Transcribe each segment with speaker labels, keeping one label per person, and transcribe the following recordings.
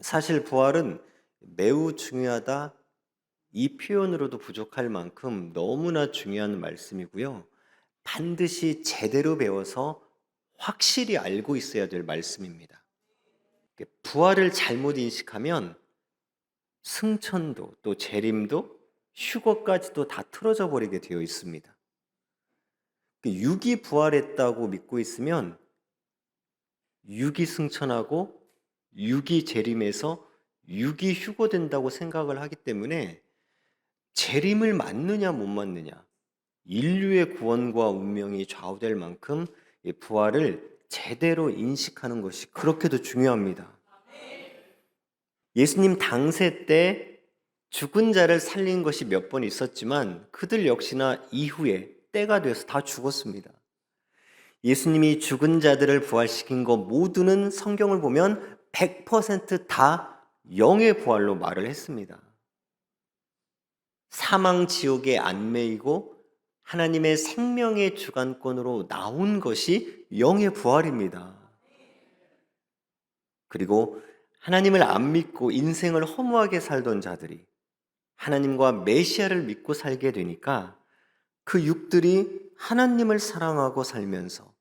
Speaker 1: 사실 부활은 매우 중요하다 이 표현으로도 부족할 만큼 너무나 중요한 말씀이고요. 반드시 제대로 배워서 확실히 알고 있어야 될 말씀입니다. 부활을 잘못 인식하면 승천도 또 재림도 휴거까지도 다 틀어져 버리게 되어 있습니다. 육이 부활했다고 믿고 있으면 육이 승천하고 육이 재림해서 육이 휴거된다고 생각을 하기 때문에 재림을 맞느냐 못 맞느냐 인류의 구원과 운명이 좌우될 만큼 이 부활을 제대로 인식하는 것이 그렇게도 중요합니다. 예수님 당세 때 죽은 자를 살린 것이 몇 번 있었지만 그들 역시나 이후에 때가 돼서 다 죽었습니다. 예수님이 죽은 자들을 부활시킨 것 모두는 성경을 보면 100%다 영의 부활로 말을 했습니다. 사망 지옥에 안 매이고 하나님의 생명의 주관권으로 나온 것이 영의 부활입니다. 그리고 하나님을 안 믿고 인생을 허무하게 살던 자들이 하나님과 메시아를 믿고 살게 되니까 그 육들이 하나님을 사랑하고 살면서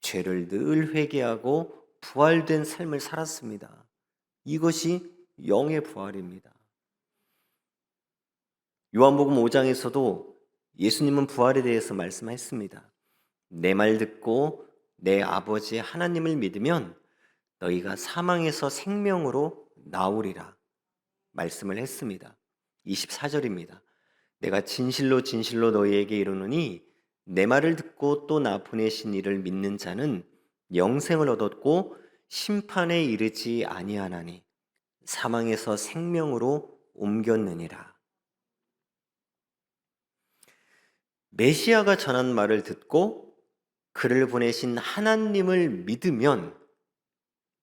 Speaker 1: 죄를 늘 회개하고 부활된 삶을 살았습니다. 이것이 영의 부활입니다. 요한복음 5장에서도 예수님은 부활에 대해서 말씀했습니다. 내 말 듣고 내 아버지 하나님을 믿으면 너희가 사망에서 생명으로 나오리라 말씀을 했습니다. 24절입니다. 내가 진실로 진실로 너희에게 이르노니 내 말을 듣고 또 나 보내신 이를 믿는 자는 영생을 얻었고 심판에 이르지 아니하나니 사망에서 생명으로 옮겼느니라. 메시아가 전한 말을 듣고 그를 보내신 하나님을 믿으면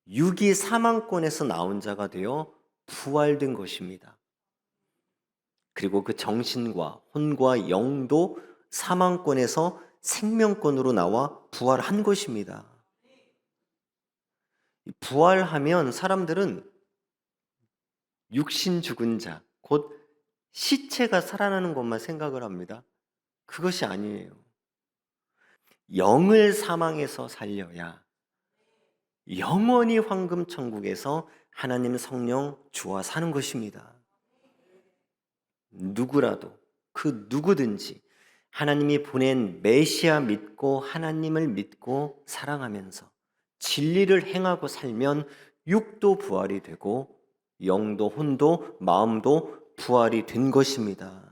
Speaker 1: 육이 사망권에서 나온 자가 되어 부활된 것입니다. 그리고 그 정신과 혼과 영도 사망권에서 생명권으로 나와 부활한 것입니다. 부활하면 사람들은 육신 죽은 자, 곧 시체가 살아나는 것만 생각을 합니다. 그것이 아니에요. 영을 사망에서 살려야 영원히 황금 천국에서 하나님 성령 주와 사는 것입니다. 누구라도 그 누구든지 하나님이 보낸 메시아 믿고 하나님을 믿고 사랑하면서 진리를 행하고 살면 육도 부활이 되고 영도 혼도 마음도 부활이 된 것입니다.